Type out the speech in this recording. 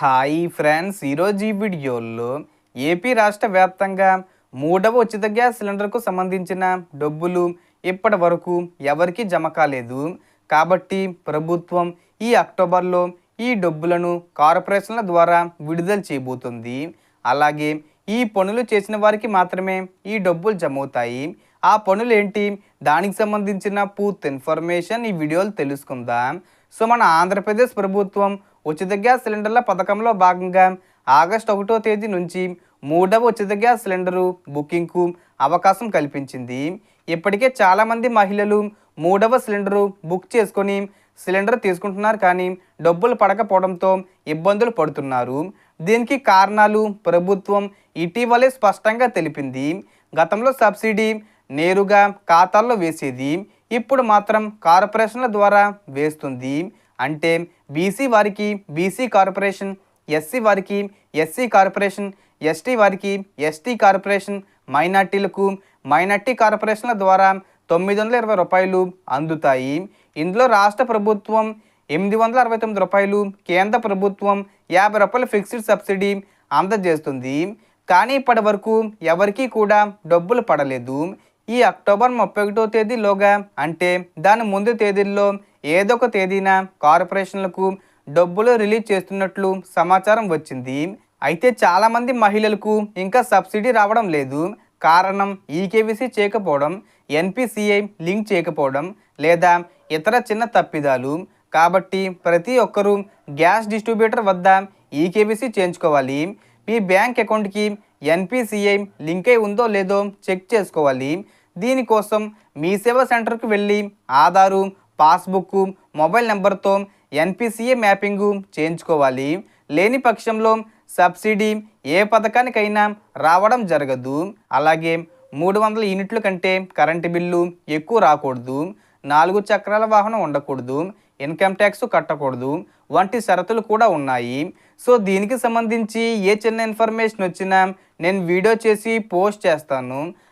Hi friends ఈరోజు ఈ వీడియోలో ఏపీ రాష్ట్ర వ్యాప్తంగా మూడవ ఉచిత గ్యాస్ సిలిండర్కు సంబంధించిన డబ్బులు ఇప్పటి వరకు ఎవరికీ జమ కాలేదు. కాబట్టి ప్రభుత్వం ఈ అక్టోబర్లో ఈ డబ్బులను కార్పొరేషన్ల ద్వారా విడుదల చేయబోతుంది. అలాగే ఈ పనులు చేసిన వారికి మాత్రమే ఈ డబ్బులు జమ అవుతాయి ఆ పనులు ఏంటి దానికి సంబంధించిన పూర్తి ఇన్ఫర్మేషన్ ఈ వీడియోలో తెలుసుకుందాం. సో మన ఆంధ్రప్రదేశ్ ప్రభుత్వం ఉచిత గ్యాస్ సిలిండర్ల పథకంలో భాగంగా ఆగస్టు ఒకటో తేదీ నుంచి మూడవ ఉచిత గ్యాస్ సిలిండరు బుకింగ్కు అవకాశం కల్పించింది. ఇప్పటికే చాలామంది మహిళలు మూడవ సిలిండరు బుక్ చేసుకొని సిలిండర్ తీసుకుంటున్నారు కానీ డబ్బులు పడకపోవడంతో ఇబ్బందులు పడుతున్నారు. దీనికి కారణాలు ప్రభుత్వం ఇటీవలే స్పష్టంగా తెలిపింది. గతంలో సబ్సిడీ నేరుగా ఖాతాల్లో వేసేది. ఇప్పుడు మాత్రం కార్పొరేషన్ల ద్వారా వేస్తుంది. అంటే బీసీ వారికి బీసీ కార్పొరేషన్ ఎస్సీ వారికి ఎస్సీ కార్పొరేషన్ ఎస్టీ వారికి ఎస్టీ కార్పొరేషన్ మైనార్టీలకు మైనార్టీ కార్పొరేషన్ల ద్వారా తొమ్మిది వందల ఇరవై రూపాయలు అందుతాయి. ఇందులో రాష్ట్ర ప్రభుత్వం ఎనిమిది వందల అరవై తొమ్మిది రూపాయలు కేంద్ర ప్రభుత్వం యాభై రూపాయల ఫిక్స్డ్ సబ్సిడీ అందజేస్తుంది. కానీ ఇప్పటి వరకు ఎవరికీ కూడా డబ్బులు పడలేదు. ఈ అక్టోబర్ ముప్పై ఒకటో తేదీలోగా అంటే దాని ముందు తేదీల్లో ఏదో ఒక తేదీన కార్పొరేషన్లకు డబ్బులు రిలీజ్ చేస్తున్నట్లు సమాచారం వచ్చింది. అయితే చాలామంది మహిళలకు ఇంకా సబ్సిడీ రావడం లేదు. కారణం ఈకేవీసీ చేయకపోవడం ఎన్పిసిఐ లింక్ చేయకపోవడం లేదా ఇతర చిన్న తప్పిదాలు. కాబట్టి ప్రతి ఒక్కరూ గ్యాస్ డిస్ట్రిబ్యూటర్ వద్ద ఈకేవీసీ చేయించుకోవాలి. మీ బ్యాంక్ అకౌంట్కి ఎన్పిసిఐ లింక్ అయి ఉందో లేదో చెక్ చేసుకోవాలి. దీనికోసం మీ సేవా సెంటర్కి వెళ్ళి ఆధారు పాస్బుక్ మొబైల్ నెంబర్తో ఎన్పిసిఏ మ్యాపింగు చేయించుకోవాలి. లేని పక్షంలో సబ్సిడీ ఏ పథకానికైనా రావడం జరగదు. అలాగే మూడు వందల యూనిట్ల కంటే కరెంటు బిల్లు ఎక్కువ రాకూడదు. నాలుగు చక్రాల వాహనం ఉండకూడదు. ఇన్కమ్ ట్యాక్స్ కట్టకూడదు. వంటి షరతులు కూడా ఉన్నాయి. సో దీనికి సంబంధించి ఏ చిన్న ఇన్ఫర్మేషన్ వచ్చినా నేను వీడియో చేసి పోస్ట్ చేస్తాను.